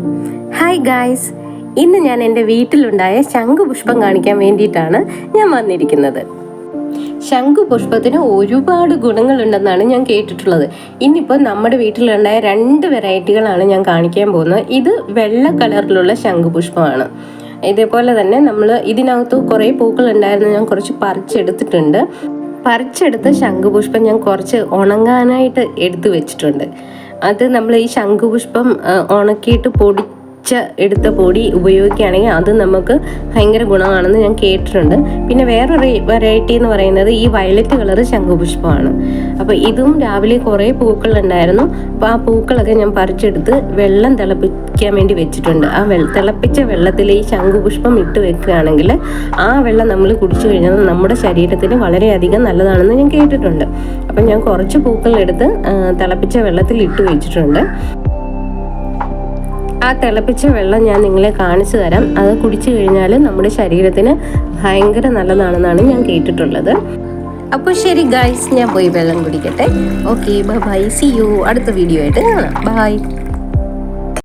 Hi guys ഇന്ന് ഞാൻ എന്റെ വീട്ടിലുണ്ടായ ശംഖുപുഷ്പം കാണിക്കാൻ വേണ്ടിയിട്ടാണ് ഞാൻ വന്നിരിക്കുന്നത്. ശംഖുപുഷ്പത്തിന് ഒരുപാട് ഗുണങ്ങളുണ്ടെന്നാണ് ഞാൻ കേട്ടിട്ടുള്ളത്. ഇന്നിപ്പോൾ നമ്മുടെ വീട്ടിലുണ്ടായ രണ്ട് വെറൈറ്റികളാണ് ഞാൻ കാണിക്കാൻ പോകുന്നത്. ഇത് വെള്ള കളറിലുള്ള ശംഖുപുഷ്പമാണ് ഇതേപോലെ തന്നെ നമ്മൾ ഇതിനകത്ത് കുറേ പൂക്കൾ ഉണ്ടായിരുന്നു ഞാൻ കുറച്ച് പറിച്ചെടുത്തിട്ടുണ്ട്. പറിച്ചെടുത്ത ശംഖുപുഷ്പം ഞാൻ കുറച്ച് ഉണങ്ങാനായിട്ട് എടുത്തു വെച്ചിട്ടുണ്ട്. അത് നമ്മൾ ഈ ശംഖുപുഷ്പം ഉണക്കിയിട്ട് ഉണക്കിയിട്ട് പൊടിച്ച എടുത്ത പൊടി ഉപയോഗിക്കുകയാണെങ്കിൽ അത് നമുക്ക് ഭയങ്കര ഗുണമാണെന്ന് ഞാൻ കേട്ടിട്ടുണ്ട്. പിന്നെ വേറൊരു വെറൈറ്റി എന്ന് പറയുന്നത് ഈ വയലറ്റ് കളർ ശംഖുപുഷ്പമാണ്. അപ്പോൾ ഇതും രാവിലെ കുറേ പൂക്കൾ ഉണ്ടായിരുന്നു അപ്പോൾ ആ പൂക്കളൊക്കെ ഞാൻ പറിച്ചെടുത്ത് വെള്ളം തിളപ്പിക്കാൻ വേണ്ടി വെച്ചിട്ടുണ്ട്. ആ വെള്ള തിളപ്പിച്ച വെള്ളത്തിൽ ഈ ശംഖുപുഷ്പം ഇട്ട് വെക്കുകയാണെങ്കിൽ ആ വെള്ളം നമ്മൾ കുടിച്ചു കഴിഞ്ഞാൽ നമ്മുടെ ശരീരത്തിന് വളരെയധികം നല്ലതാണെന്ന് ഞാൻ കേട്ടിട്ടുണ്ട്. അപ്പം ഞാൻ കുറച്ച് പൂക്കളെടുത്ത് തിളപ്പിച്ച വെള്ളത്തിൽ ഇട്ട് വെച്ചിട്ടുണ്ട്. ആ തിളപ്പിച്ച വെള്ളം ഞാൻ നിങ്ങളെ കാണിച്ചു തരാം. അത് കുടിച്ചു കഴിഞ്ഞാൽ നമ്മുടെ ശരീരത്തിന് ഭയങ്കര നല്ലതാണെന്നാണ് ഞാൻ കേട്ടിട്ടുള്ളത്. അപ്പോൾ ശരി ഗൈസ് ഞാൻ പോയി വെള്ളം കുടിക്കട്ടെ. ഓക്കെ ബൈ സി യു അടുത്ത വീഡിയോ ആയിട്ട് കാണാം. ബൈ